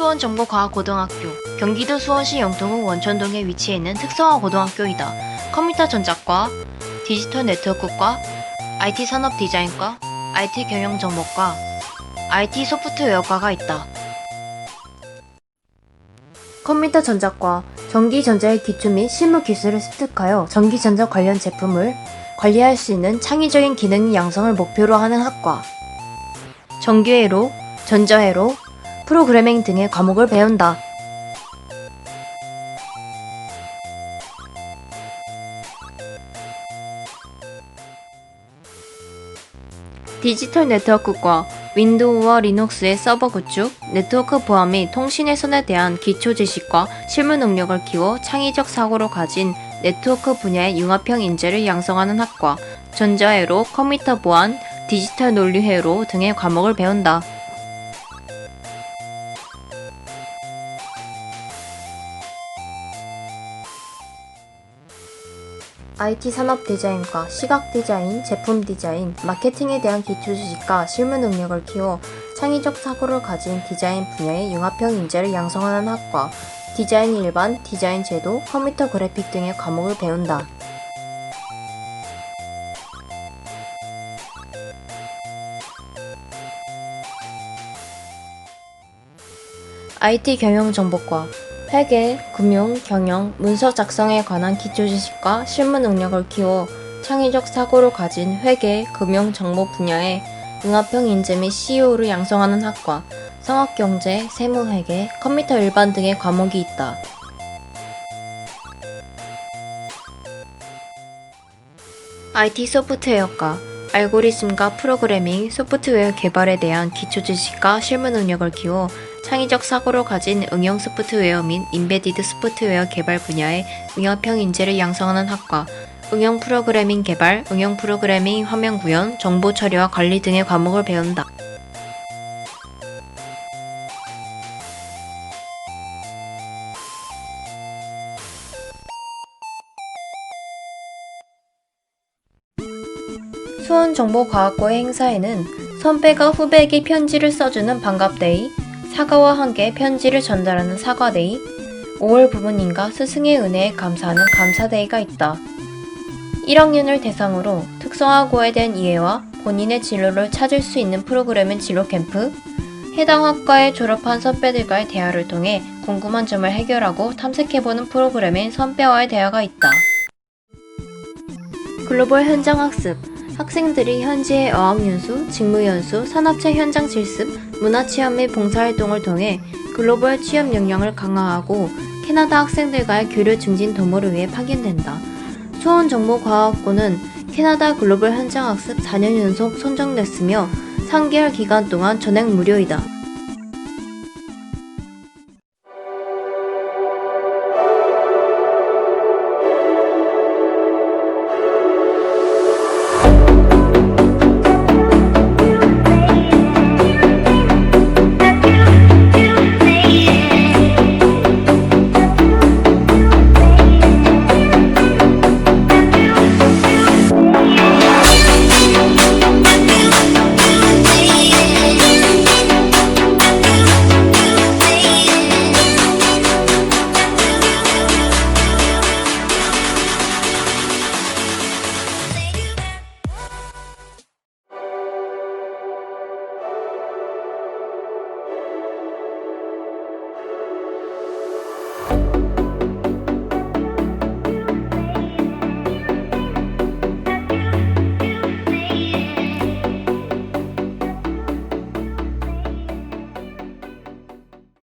수원정보과학고등학교 경기도 수원시 영동구 원천동에 위치해 있는 특성화 고등학교이다. 컴퓨터 전자과, 디지털 네트워크과, IT 산업 디자인과, IT 경영 정보과, IT 소프트웨어과가 있다. 컴퓨터 전자과 전기전자의 기초 및 실무 기술을 습득하여 전기전자 관련 제품을 관리할 수 있는 창의적인 기능 양성을 목표로 하는 학과. 전기회로, 전자회로, 프로그래밍 등의 과목을 배운다. 디지털 네트워크과 윈도우와 리눅스의 서버 구축, 네트워크 보안 및 통신 훼손에 대한 기초 지식과 실무 능력을 키워 창의적 사고를 가진 네트워크 분야의 융합형 인재를 양성하는 학과, 전자회로, 컴퓨터 보안, 디지털 논리회로 등의 과목을 배운다. IT 산업 디자인과 시각 디자인, 제품 디자인, 마케팅에 대한 기초 지식과 실무 능력을 키워 창의적 사고를 가진 디자인 분야의 융합형 인재를 양성하는 학과, 디자인 일반, 디자인 제도, 컴퓨터 그래픽 등의 과목을 배운다. IT 경영 정보과 회계, 금융, 경영, 문서 작성에 관한 기초 지식과 실무 능력을 키워 창의적 사고를 가진 회계, 금융, 정보 분야의 융합형 인재 및 CEO를 양성하는 학과, 성학경제, 세무회계, 컴퓨터 일반 등의 과목이 있다. IT 소프트웨어과 알고리즘과 프로그래밍, 소프트웨어 개발에 대한 기초 지식과 실무 능력을 키워 창의적 사고를 가진 응용 소프트웨어 및 인베디드 소프트웨어 개발 분야의 융합형 인재를 양성하는 학과, 응용 프로그래밍 개발, 응용 프로그래밍 화면 구현, 정보 처리와 관리 등의 과목을 배운다. 수원정보과학고의 행사에는 선배가 후배에게 편지를 써주는 반갑데이, 사과와 함께 편지를 전달하는 사과데이, 5월 부모님과 스승의 은혜에 감사하는 감사데이가 있다. 1학년을 대상으로 특성화고에 대한 이해와 본인의 진로를 찾을 수 있는 프로그램인 진로 캠프, 해당 학과에 졸업한 선배들과의 대화를 통해 궁금한 점을 해결하고 탐색해보는 프로그램인 선배와의 대화가 있다. 글로벌 현장 학습 학생들이 현지의 어학연수, 직무연수, 산업체 현장 실습, 문화체험 및 봉사활동을 통해 글로벌 취업 역량을 강화하고 캐나다 학생들과의 교류 증진 도모를 위해 파견된다. 수원정보과학고는 캐나다 글로벌 현장 학습 4년 연속 선정됐으며 3개월 기간 동안 전액 무료이다.